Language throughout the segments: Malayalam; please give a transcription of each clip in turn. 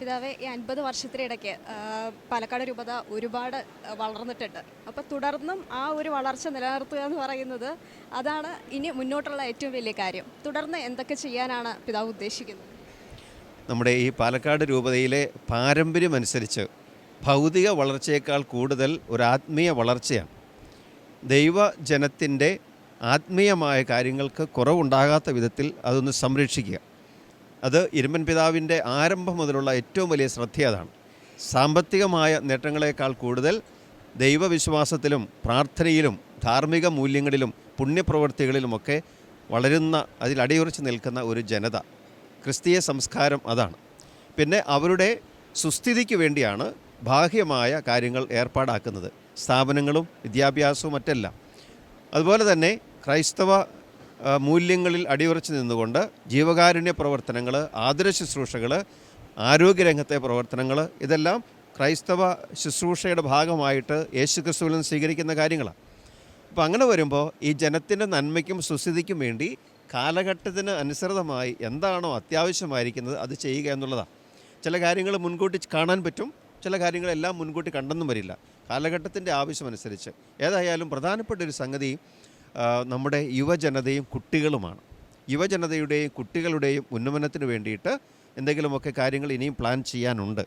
പിതാവെ ഈ അൻപത് വർഷത്തിനിടയ്ക്ക് പാലക്കാട് രൂപത ഒരുപാട് വളർന്നിട്ടുണ്ട്. അപ്പോൾ തുടർന്നും ആ ഒരു വളർച്ച നിലനിർത്തുക എന്ന് പറയുന്നത് അതാണ് ഇനി മുന്നോട്ടുള്ള ഏറ്റവും വലിയ കാര്യം. തുടർന്ന് എന്തൊക്കെ ചെയ്യാനാണ് പിതാവ് ഉദ്ദേശിക്കുന്നത്? നമ്മുടെ ഈ പാലക്കാട് രൂപതയിലെ പാരമ്പര്യമനുസരിച്ച് ഭൗതിക വളർച്ചയേക്കാൾ കൂടുതൽ ഒരു ആത്മീയ വളർച്ചയാണ്. ദൈവജനത്തിന്റെ ആത്മീയമായ കാര്യങ്ങൾക്ക് കുറവുണ്ടാകാത്ത വിധത്തിൽ അതൊന്ന് സംരക്ഷിക്കുക. അത് ഇരുമ്പൻ പിതാവിന്റെ ആരംഭം മുതലുള്ള ഏറ്റവും വലിയ ശ്രദ്ധ അതാണ്. സാമ്പത്തികമായ നേട്ടങ്ങളെക്കാൾ കൂടുതൽ ദൈവവിശ്വാസത്തിലും പ്രാർത്ഥനയിലും ധാർമ്മിക മൂല്യങ്ങളിലും പുണ്യപ്രവൃത്തികളിലുമൊക്കെ വളരുന്ന അതിൽ അടിയുറച്ച് നിൽക്കുന്ന ഒരു ജനത. ക്രിസ്തീയ സംസ്കാരം അതാണ്. പിന്നെ അവരുടെ സുസ്ഥിതിക്ക് വേണ്ടിയാണ് ബാഹ്യമായ കാര്യങ്ങൾ ഏർപ്പാടാക്കുന്നത്. സ്ഥാപനങ്ങളും വിദ്യാഭ്യാസവും മറ്റെല്ലാം. അതുപോലെ തന്നെ ക്രൈസ്തവ മൂല്യങ്ങളിൽ അടിയുറച്ച് നിന്നുകൊണ്ട് ജീവകാരുണ്യ പ്രവർത്തനങ്ങൾ ആതുര ശുശ്രൂഷകൾ ആരോഗ്യരംഗത്തെ പ്രവർത്തനങ്ങൾ ഇതെല്ലാം ക്രൈസ്തവ ശുശ്രൂഷയുടെ ഭാഗമായിട്ട് യേശു ക്രിസ്തുവിൽ നിന്ന് സ്വീകരിക്കുന്ന കാര്യങ്ങളാണ്. അപ്പോൾ അങ്ങനെ വരുമ്പോൾ ഈ ജനത്തിന്റെ നന്മയ്ക്കും സുസ്ഥിതിക്കും വേണ്ടി കാലഘട്ടത്തിന് അനുസൃതമായി എന്താണോ അത്യാവശ്യമായിരിക്കുന്നത് അത് ചെയ്യുക എന്നുള്ളതാണ്. ചില കാര്യങ്ങൾ മുൻകൂട്ടി കാണാൻ പറ്റും ചില കാര്യങ്ങളെല്ലാം മുൻകൂട്ടി കണ്ടെന്നും വരില്ല. കാലഘട്ടത്തിന്റെ ആവശ്യമനുസരിച്ച്. ഏതായാലും പ്രധാനപ്പെട്ട ഒരു സംഗതി നമ്മുടെ യുവജനതയും കുട്ടികളുമാണ്. യുവജനതയുടെയും കുട്ടികളുടെയും ഉന്നമനത്തിന് വേണ്ടിയിട്ട് എന്തെങ്കിലുമൊക്കെ കാര്യങ്ങൾ ഇനിയും പ്ലാൻ ചെയ്യാനുണ്ട്.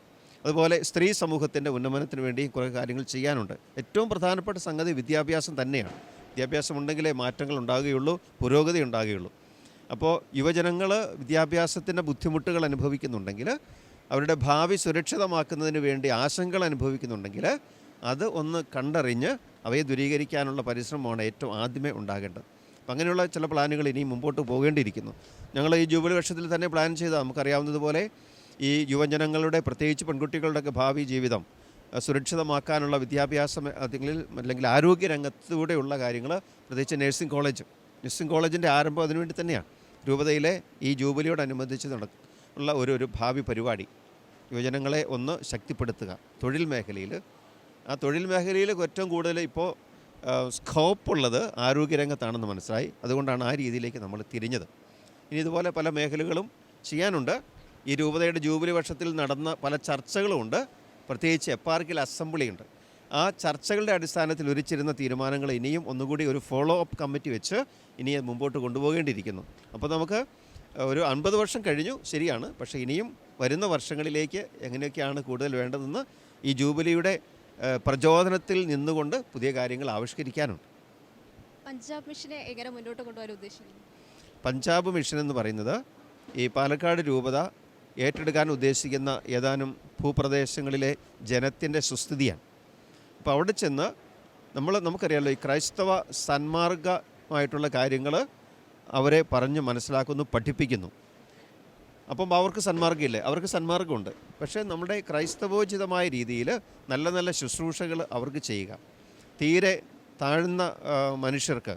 അതുപോലെ സ്ത്രീ സമൂഹത്തിന്റെ ഉന്നമനത്തിന് വേണ്ടിയും കുറേ കാര്യങ്ങൾ ചെയ്യാനുണ്ട്. ഏറ്റവും പ്രധാനപ്പെട്ട സംഗതി വിദ്യാഭ്യാസം തന്നെയാണ്. വിദ്യാഭ്യാസം ഉണ്ടെങ്കിലേ മാറ്റങ്ങൾ ഉണ്ടാകുകയുള്ളൂ പുരോഗതി ഉണ്ടാകുകയുള്ളൂ. അപ്പോൾ യുവജനങ്ങൾ വിദ്യാഭ്യാസത്തിന്റെ ബുദ്ധിമുട്ടുകൾ അനുഭവിക്കുന്നുണ്ടെങ്കിൽ അവരുടെ ഭാവി സുരക്ഷിതമാക്കുന്നതിന് വേണ്ടി ആശങ്കകൾ അനുഭവിക്കുന്നുണ്ടെങ്കിൽ അത് ഒന്ന് കണ്ടറിഞ്ഞ് അവയെ ദൂരീകരിക്കാനുള്ള പരിശ്രമമാണ് ഏറ്റവും ആദ്യമേ ഉണ്ടാകേണ്ടത്. അപ്പം അങ്ങനെയുള്ള ചില പ്ലാനുകൾ ഇനി മുമ്പോട്ട് പോകേണ്ടിയിരിക്കുന്നു. ഞങ്ങൾ ഈ ജൂബിലി വർഷത്തിൽ തന്നെ പ്ലാൻ ചെയ്ത നമുക്കറിയാവുന്നതുപോലെ ഈ യുവജനങ്ങളുടെ പ്രത്യേകിച്ച് പെൺകുട്ടികളുടെയൊക്കെ ഭാവി ജീവിതം സുരക്ഷിതമാക്കാനുള്ള വിദ്യാഭ്യാസ അല്ലെങ്കിൽ അല്ലെങ്കിൽ ആരോഗ്യ രംഗത്തൂടെയുള്ള കാര്യങ്ങൾ പ്രത്യേകിച്ച് നഴ്സിംഗ് കോളേജ്. നഴ്സിംഗ് കോളേജിന്റെ ആരംഭം അതിനുവേണ്ടി തന്നെയാണ്. രൂപതയിലെ ഈ ജൂബിലിയോടനുബന്ധിച്ച് നട ഉള്ള ഒരു ഒരു ഭാവി പരിപാടി. യുവജനങ്ങളെ ഒന്ന് ശക്തിപ്പെടുത്തുക. തൊഴിൽ മേഖലയിൽ ആ തൊഴിൽ മേഖലയിൽ ഏറ്റവും കൂടുതൽ ഇപ്പോൾ സ്കോപ്പുള്ളത് ആരോഗ്യരംഗത്താണെന്ന് മനസ്സിലായി. അതുകൊണ്ടാണ് ആ രീതിയിലേക്ക് നമ്മൾ തിരിഞ്ഞത്. ഇനി ഇതുപോലെ പല മേഖലകളും ചെയ്യാനുണ്ട്. ഈ രൂപതയുടെ ജൂബിലി വർഷത്തിൽ നടന്ന പല ചർച്ചകളുമുണ്ട് പ്രത്യേകിച്ച് എപ്പാർക്കിൽ അസംബ്ലിയുണ്ട് ആ ചർച്ചകളുടെ അടിസ്ഥാനത്തിൽ ഉരിച്ചിരുന്ന തീരുമാനങ്ങൾ ഇനിയും ഒന്നുകൂടി ഒരു ഫോളോ അപ്പ് കമ്മിറ്റി വെച്ച് ഇനി മുമ്പോട്ട് കൊണ്ടുപോകേണ്ടിയിരിക്കുന്നു. അപ്പോൾ നമുക്ക് ഒരു അൻപത് വർഷം കഴിഞ്ഞു ശരിയാണ്. പക്ഷേ ഇനിയും വരുന്ന വർഷങ്ങളിലേക്ക് എങ്ങനെയൊക്കെയാണ് കൂടുതൽ വേണ്ടതെന്ന് ഈ ജൂബിലിയുടെ പ്രചോദനത്തിൽ നിന്നുകൊണ്ട് പുതിയ കാര്യങ്ങൾ ആവിഷ്കരിക്കാനുണ്ട്. പഞ്ചാബ് മിഷനെ എങ്ങനെ മുന്നോട്ട് കൊണ്ടുപോകാൻ ഉദ്ദേശിക്കുന്നു? പഞ്ചാബ് മിഷൻ എന്ന് പറയുന്നത് ഈ പാലക്കാട് രൂപത ഏറ്റെടുക്കാൻ ഉദ്ദേശിക്കുന്ന ഏതാനും ഭൂപ്രദേശങ്ങളിലെ ജനത്തിന്റെ സുസ്ഥിതിയാണ്. അപ്പോൾ അവിടെ ചെന്ന് നമ്മൾ നമുക്കറിയാമല്ലോ ഈ ക്രൈസ്തവ സന്മാർഗമായിട്ടുള്ള കാര്യങ്ങൾ അവരെ പറഞ്ഞ് മനസ്സിലാക്കുന്നു പഠിപ്പിക്കുന്നു. അപ്പം അവർക്ക് സന്മാർഗമില്ലേ? അവർക്ക് സന്മാർഗമുണ്ട്. പക്ഷേ നമ്മുടെ ക്രൈസ്തവോചിതമായ രീതിയിൽ നല്ല നല്ല ശുശ്രൂഷകൾ അവർക്ക് ചെയ്യുക. തീരെ താഴ്ന്ന മനുഷ്യർക്ക്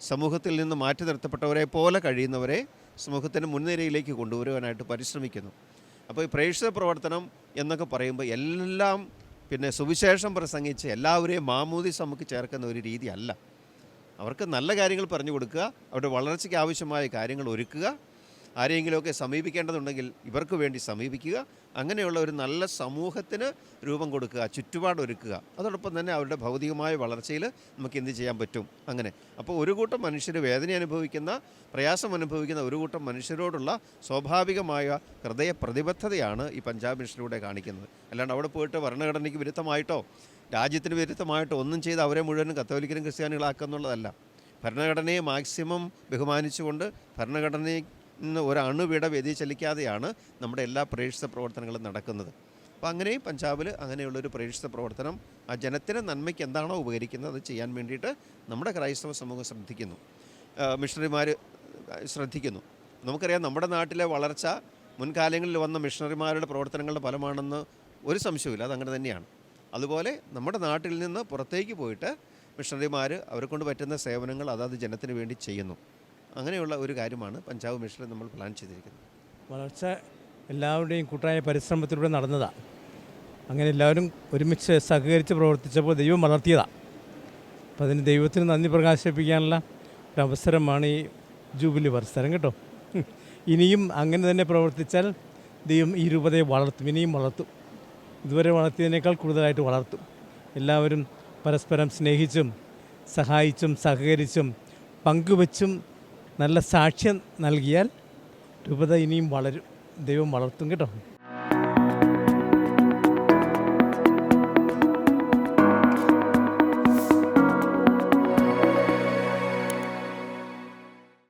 സമൂഹത്തിൽ നിന്ന് മാറ്റി നിർത്തപ്പെട്ടവരെ പോലെ കഴിയുന്നവരെ സമൂഹത്തിന്റെ മുൻനിരയിലേക്ക് കൊണ്ടുവരുവാനായിട്ട് പരിശ്രമിക്കുന്നു. അപ്പോൾ ഈ പ്രേക്ഷിത പ്രവർത്തനം എന്നൊക്കെ പറയുമ്പോൾ എല്ലാം പിന്നെ സുവിശേഷം പ്രസംഗിച്ച് എല്ലാവരെയും മാമൂതി നമുക്ക് ചേർക്കുന്ന ഒരു രീതിയല്ല. അവർക്ക് നല്ല കാര്യങ്ങൾ പറഞ്ഞു കൊടുക്കുക അവരുടെ വളർച്ചയ്ക്ക് ആവശ്യമായ കാര്യങ്ങൾ ഒരുക്കുക ആരെങ്കിലുമൊക്കെ സമീപിക്കേണ്ടതുണ്ടെങ്കിൽ ഇവർക്ക് വേണ്ടി സമീപിക്കുക. അങ്ങനെയുള്ള ഒരു നല്ല സമൂഹത്തിന് രൂപം കൊടുക്കുക ചുറ്റുപാടൊരുക്കുക അതോടൊപ്പം തന്നെ അവരുടെ ഭൗതികമായ വളർച്ചയിൽ നമുക്ക് എന്ത് ചെയ്യാൻ പറ്റും? അങ്ങനെ. അപ്പോൾ ഒരു കൂട്ടം മനുഷ്യർ വേദന അനുഭവിക്കുന്ന പ്രയാസം അനുഭവിക്കുന്ന ഒരു കൂട്ടം മനുഷ്യരോടുള്ള സ്വാഭാവികമായ ഹൃദയ പ്രതിബദ്ധതയാണ് ഈ പഞ്ചാബ് മിഷനിലൂടെ കാണിക്കുന്നത്. അല്ലാണ്ട് അവിടെ പോയിട്ട് ഭരണഘടനയ്ക്ക് വിരുദ്ധമായിട്ടോ രാജ്യത്തിന് വിരുദ്ധമായിട്ടോ ഒന്നും ചെയ്ത് അവരെ മുഴുവനും കത്തോലിക്കരും ക്രിസ്ത്യാനികളാക്കുക എന്നുള്ളതല്ല. ഭരണഘടനയെ മാക്സിമം ബഹുമാനിച്ചുകൊണ്ട് ഭരണഘടനയിൽ നിന്ന് ഒരണുവിട വ്യതിചലിക്കാതെയാണ് നമ്മുടെ എല്ലാ പ്രേക്ഷിത പ്രവർത്തനങ്ങളും നടക്കുന്നത്. അപ്പോൾ അങ്ങനെയും പഞ്ചാബിൽ അങ്ങനെയുള്ളൊരു പ്രേക്ഷിത പ്രവർത്തനം ആ ജനത്തിന് നന്മയ്ക്ക് എന്താണോ ഉപകരിക്കുന്നത് അത് ചെയ്യാൻ വേണ്ടിയിട്ട് നമ്മുടെ ക്രൈസ്തവ സമൂഹം ശ്രദ്ധിക്കുന്നു. മിഷണറിമാർ ശ്രദ്ധിക്കുന്നു. നമുക്കറിയാം നമ്മുടെ നാട്ടിലെ വളർച്ച മുൻകാലങ്ങളിൽ വന്ന മിഷണറിമാരുടെ പ്രവർത്തനങ്ങളുടെ ഫലമാണെന്ന് ഒരു സംശയമില്ല അതങ്ങനെ തന്നെയാണ്. അതുപോലെ നമ്മുടെ നാട്ടിൽ നിന്ന് പുറത്തേക്ക് പോയിട്ട് മിഷണറിമാർ അവരെ കൊണ്ട് പറ്റുന്ന സേവനങ്ങൾ അതാത് ജനത്തിന് വേണ്ടി ചെയ്യുന്നു. അങ്ങനെയുള്ള ഒരു കാര്യമാണ് പഞ്ചാബ് മിഷനിൽ നമ്മൾ പ്ലാൻ ചെയ്തിരിക്കുന്നത്. വളർച്ച എല്ലാവരുടെയും കൂട്ടായ പരിശ്രമത്തിലൂടെ നടന്നതാണ് അങ്ങനെ എല്ലാവരും ഒരുമിച്ച് സഹകരിച്ച് പ്രവർത്തിച്ചപ്പോൾ ദൈവം വളർത്തിയതാണ് അപ്പം അതിന് ദൈവത്തിന് നന്ദി പ്രകാശിപ്പിക്കാനുള്ള ഒരു അവസരമാണ് ഈ ജൂബിലി പരിസരം കേട്ടോ. ഇനിയും അങ്ങനെ തന്നെ പ്രവർത്തിച്ചാൽ ദൈവം ഈ രൂപതയെ വളർത്തും ഇനിയും വളർത്തും. ഇതുവരെ വളർത്തിയതിനേക്കാൾ കൂടുതലായിട്ട് വളർത്തും. എല്ലാവരും പരസ്പരം സ്നേഹിച്ചും സഹായിച്ചും സഹകരിച്ചും പങ്കുവച്ചും നല്ല സാക്ഷ്യം നൽകിയാൽ രൂപത ഇനിയും വളരും. ദൈവം വളർത്തും കേട്ടോ.